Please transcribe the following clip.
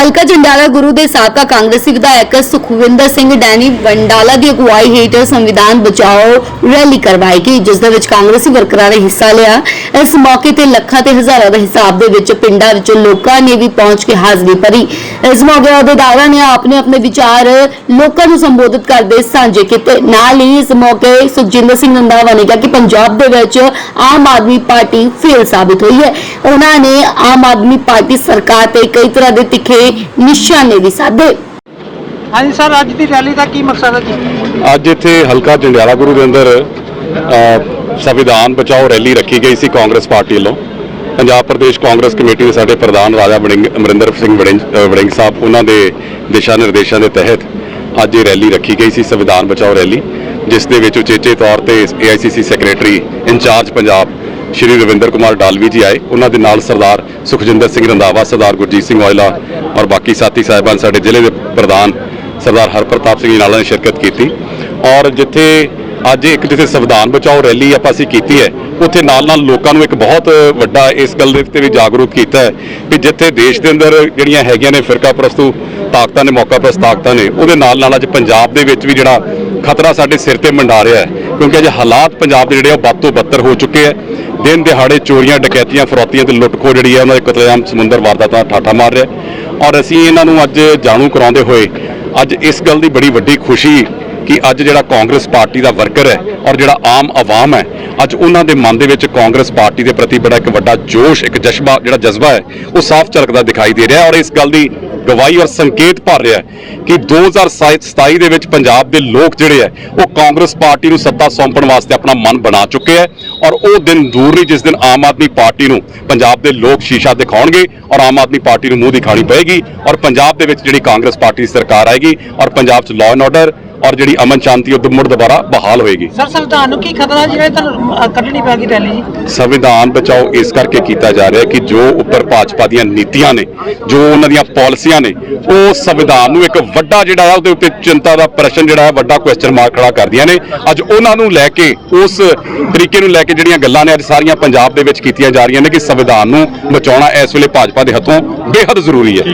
ਹਲਕਾ ਜੰਡਾਲਾ ਗੁਰੂ ਦੇ ਸਾਬਕਾ ਕਾਂਗਰਸੀ ਵਿਧਾਇਕ ਸੁਖਵਿੰਦਰ ਸਿੰਘ ਡੈਨੀ ਵੰਡਾਲਾ ਦੀ ਅਗਵਾਈ ਹੇਠ ਸੰਵਿਧਾਨ ਬਚਾਓ ਰੈਲੀ ਕਰਵਾਈ ਗਈ ਜਿਸ ਦੇ ਵਿੱਚ ਕਾਂਗਰਸੀ ਵਰਕਰਾਂ ਨੇ ਹਿੱਸਾ ਲਿਆ। ਇਸ ਮੌਕੇ ਤੇ ਲੱਖਾਂ ਤੇ ਹਜ਼ਾਰਾਂ ਦੇ ਹਿਸਾਬ ਦੇ ਵਿੱਚ ਪਿੰਡਾਂ ਵਿੱਚ ਲੋਕਾਂ ਨੇ ਵੀ ਪਹੁੰਚ ਕੇ ਹਾਜ਼ਰੀ ਭਰੀ। ਇਸ ਮੌਕੇ ਅਹੁਦੇਦਾਰਾਂ ਨੇ ਆਪਣੇ ਆਪਣੇ ਵਿਚਾਰ ਲੋਕਾਂ ਨੂੰ ਸੰਬੋਧਿਤ ਕਰਦੇ ਸਾਂਝੇ ਕੀਤੇ। ਨਾਲ ਹੀ ਇਸ ਮੌਕੇ ਸੁਖਜਿੰਦਰ ਸਿੰਘ ਰੰਧਾਵਾ ਨੇ ਕਿਹਾ ਕਿ ਪੰਜਾਬ ਦੇ ਵਿੱਚ ਆਮ ਆਦਮੀ ਪਾਰਟੀ ਫੇਲ ਸਾਬਿਤ ਹੋਈ ਹੈ। ਉਹਨਾਂ ਨੇ ਆਮ ਆਦਮੀ ਪਾਰਟੀ ਸਰਕਾਰ ਤੇ ਕਈ ਤਰ੍ਹਾਂ ਦੇ ਤਿੱਖੇ ਨਿਸ਼ਾਨੇ ਵੀ ਸਾਧੇ। ਹਾਂਜੀ ਸਰ ਅੱਜ ਦੀ ਰੈਲੀ ਦਾ ਕੀ ਮਕਸਦ ਹੈ ਜੀ? ਅੱਜ ਇੱਥੇ ਹਲਕਾ ਜੰਡਿਆਲਾ ਗੁਰੂ ਦੇ ਅੰਦਰ ਸੰਵਿਧਾਨ ਬਚਾਓ ਰੈਲੀ ਰੱਖੀ ਗਈ ਸੀ ਕਾਂਗਰਸ ਪਾਰਟੀ ਵੱਲੋਂ। ਪੰਜਾਬ ਪ੍ਰਦੇਸ਼ ਕਾਂਗਰਸ ਕਮੇਟੀ ਦੇ ਸਾਡੇ ਪ੍ਰਧਾਨ ਰਾਜਾ ਵੜਿੰਗ ਅਮਰਿੰਦਰ ਸਿੰਘ ਵੜਿੰਗ ਸਾਹਿਬ ਉਹਨਾਂ ਦੇ ਦਿਸ਼ਾ ਨਿਰਦੇਸ਼ਾਂ ਦੇ ਤਹਿਤ ਅੱਜ ਇਹ ਰੈਲੀ ਰੱਖੀ ਗਈ ਸੀ ਸੰਵਿਧਾਨ ਬਚਾਓ ਰੈਲੀ ਜਿਸ ਦੇ ਵਿੱਚ ਉਚੇਚੇ ਤੌਰ ਤੇ AICC secretary incharge Punjab Shri Ravinder Kumar Dalvi ji ਆਏ। ਉਹਨਾਂ ਦੇ ਨਾਲ ਸਰਦਾਰ ਸੁਖਜਿੰਦਰ ਸਿੰਘ ਰੰਧਾਵਾ, ਸਰਦਾਰ ਗੁਰਜੀਤ ਸਿੰਘ ਔਇਲਾ ਔਰ ਬਾਕੀ ਸਾਥੀ ਸਾਹਿਬਾਨ ਸਾਡੇ ਜ਼ਿਲ੍ਹੇ ਦੇ ਪ੍ਰਧਾਨ ਸਰਦਾਰ ਹਰਪ੍ਰਤਾਪ ਸਿੰਘ ਨਾਲਾ ਨੇ ਸ਼ਿਰਕਤ ਕੀਤੀ। ਔਰ ਜਿੱਥੇ ਅੱਜ ਇੱਕ ਜਿੱਥੇ ਸੰਵਿਧਾਨ ਬਚਾਓ ਰੈਲੀ ਆਪਾਂ ਅਸੀਂ ਕੀਤੀ ਹੈ, ਉੱਥੇ ਨਾਲ ਨਾਲ ਲੋਕਾਂ ਨੂੰ ਇੱਕ ਬਹੁਤ ਵੱਡਾ ਇਸ ਗੱਲ ਦੇ ਉੱਤੇ ਵੀ ਜਾਗਰੂਕ ਕੀਤਾ ਹੈ ਵੀ ਜਿੱਥੇ ਦੇਸ਼ ਦੇ ਅੰਦਰ ਜਿਹੜੀਆਂ ਹੈਗੀਆਂ ਨੇ ਫਿਰਕਾ ਪ੍ਰਸਤੂ ਤਾਕਤਾਂ ਨੇ, ਮੌਕਾ ਪ੍ਰਸਤ ਤਾਕਤਾਂ ਨੇ, ਉਹਦੇ ਨਾਲ ਨਾਲ ਅੱਜ ਪੰਜਾਬ ਦੇ ਵਿੱਚ ਵੀ ਜਿਹੜਾ ਖਤਰਾ ਸਾਡੇ ਸਿਰ ਤੇ ਮੰਡਾ ਰਿਹਾ ਹੈ ਕਿਉਂਕਿ ਅੱਜ ਹਾਲਾਤ ਪੰਜਾਬ ਦੇ ਜਿਹੜੇ ਆ ਉਹ ਵੱਧ ਤੋਂ ਬੱਤਰ ਹੋ ਚੁੱਕੇ ਹੈ ਦਿਨ ਦਿਹਾੜੇ ਚੋਰੀਆਂ, ਡਕੈਤੀਆਂ, ਫਰੌਤੀਆਂ ਤੇ ਲੁੱਟਖੋ ਜਿਹੜੀ ਹੈ ਉਹਨਾਂ ਦੇ ਕਤਲੇਆਮ ਸਮੁੰਦਰ ਵਾਰਦਾਤਾਂ ਠਾਠਾ ਮਾਰ ਰਿਹਾ। ਔਰ ਅਸੀਂ ਇਹਨਾਂ ਨੂੰ ਅੱਜ ਜਾਣੂ ਕਰਾਉਂਦੇ ਹੋਏ ਅੱਜ ਇਸ ਗੱਲ ਦੀ ਬੜੀ ਵੱਡੀ ਖੁਸ਼ੀ ਕਿ ਅੱਜ ਜਿਹੜਾ ਕਾਂਗਰਸ ਪਾਰਟੀ ਦਾ ਵਰਕਰ ਹੈ ਔਰ ਜਿਹੜਾ ਆਮ ਆਵਾਮ ਹੈ, ਅੱਜ ਉਹਨਾਂ ਦੇ ਮਨ ਦੇ ਵਿੱਚ ਕਾਂਗਰਸ ਪਾਰਟੀ ਦੇ ਪ੍ਰਤੀ ਬੜਾ ਇੱਕ ਵੱਡਾ ਜੋਸ਼, ਇੱਕ ਜਜ਼ਬਾ, ਜਿਹੜਾ ਜਜ਼ਬਾ ਹੈ, ਉਹ ਸਾਫ਼ ਝਲਕਦਾ ਦਿਖਾਈ ਦੇ ਰਿਹਾ ਔਰ ਇਸ ਗੱਲ ਦੀ ਗਵਾਹੀ ਔਰ ਸੰਕੇਤ ਭਰ ਰਿਹਾ ਹੈ ਕਿ 2027 ਦੇ ਵਿੱਚ ਪੰਜਾਬ ਦੇ ਲੋਕ ਜਿਹੜੇ ਹੈ, ਉਹ ਕਾਂਗਰਸ ਪਾਰਟੀ ਨੂੰ ਸੱਤਾ ਸੌਂਪਣ ਵਾਸਤੇ ਆਪਣਾ ਮਨ ਬਣਾ ਚੁੱਕੇ ਹੈ ਔਰ ਉਹ ਦਿਨ ਦੂਰ ਨਹੀਂ ਜਿਸ ਦਿਨ ਆਮ ਆਦਮੀ ਪਾਰਟੀ ਨੂੰ ਪੰਜਾਬ ਦੇ ਲੋਕ ਸ਼ੀਸ਼ਾ ਦਿਖਾਉਣਗੇ ਔਰ ਆਮ ਆਦਮੀ ਪਾਰਟੀ ਨੂੰ ਮੂੰਹ ਦਿਖਾਣੀ ਪਏਗੀ ਔਰ ਪੰਜਾਬ ਦੇ ਵਿੱਚ ਜਿਹੜੀ ਕਾਂਗਰਸ ਪਾਰਟੀ ਦੀ ਸਰਕਾਰ ਆਏਗੀ ਔਰ ਪੰਜਾਬ 'ਚ ਲਾਅ ਐਂਡ ਆਰਡਰ ਔਰ ਜਿਹੜੀ ਅਮਨ ਸ਼ਾਂਤੀ ਉਹ ਮੁੜ ਦੁਬਾਰਾ ਬਹਾਲ ਹੋਏਗੀ। ਸਰ ਸੰਵਿਧਾਨ ਨੂੰ ਕੀ ਖਤਰਾ ਜਿਹੜਾ ਤੁਹਾਨੂੰ ਅ, ਕੱਢਣੀ ਪੈ ਗਈ ਰੈਲੀ ਜੀ ਸੰਵਿਧਾਨ ਬਚਾਓ ਇਸ ਕਰਕੇ ਕੀਤਾ ਜਾ ਰਿਹਾ ਕਿ ਜੋ ਉੱਪਰ ਭਾਜਪਾ ਦੀਆਂ ਨੀਤੀਆਂ ਨੇ ਜੋ ਉਹਨਾਂ ਦੀਆਂ ਪਾਲਿਸੀਆਂ ਨੇ ਉਹ ਸੰਵਿਧਾਨ ਨੂੰ ਇੱਕ ਵੱਡਾ ਜਿਹੜਾ ਹੈ ਉਹਦੇ ਉੱਤੇ ਚਿੰਤਾ ਦਾ ਪ੍ਰਸ਼ਨ ਜਿਹੜਾ ਹੈ ਵੱਡਾ ਕੁਐਸਚਨ ਮਾਰਕ ਖੜਾ ਕਰਦੀਆਂ ਨੇ। ਅੱਜ ਉਹਨਾਂ ਨੂੰ ਲੈ ਕੇ ਉਸ ਤਰੀਕੇ ਨੂੰ ਲੈ ਕੇ ਜਿਹੜੀਆਂ ਗੱਲਾਂ ਨੇ ਅੱਜ ਸਾਰੀਆਂ ਪੰਜਾਬ ਦੇ ਵਿੱਚ ਕੀਤੀਆਂ ਜਾ ਰਹੀਆਂ ਨੇ ਕਿ ਸੰਵਿਧਾਨ ਨੂੰ ਬਚਾਉਣਾ ਇਸ ਵੇਲੇ ਭਾਜਪਾ ਦੇ ਹੱਥੋਂ ਬੇहद ਜ਼ਰੂਰੀ ਹੈ।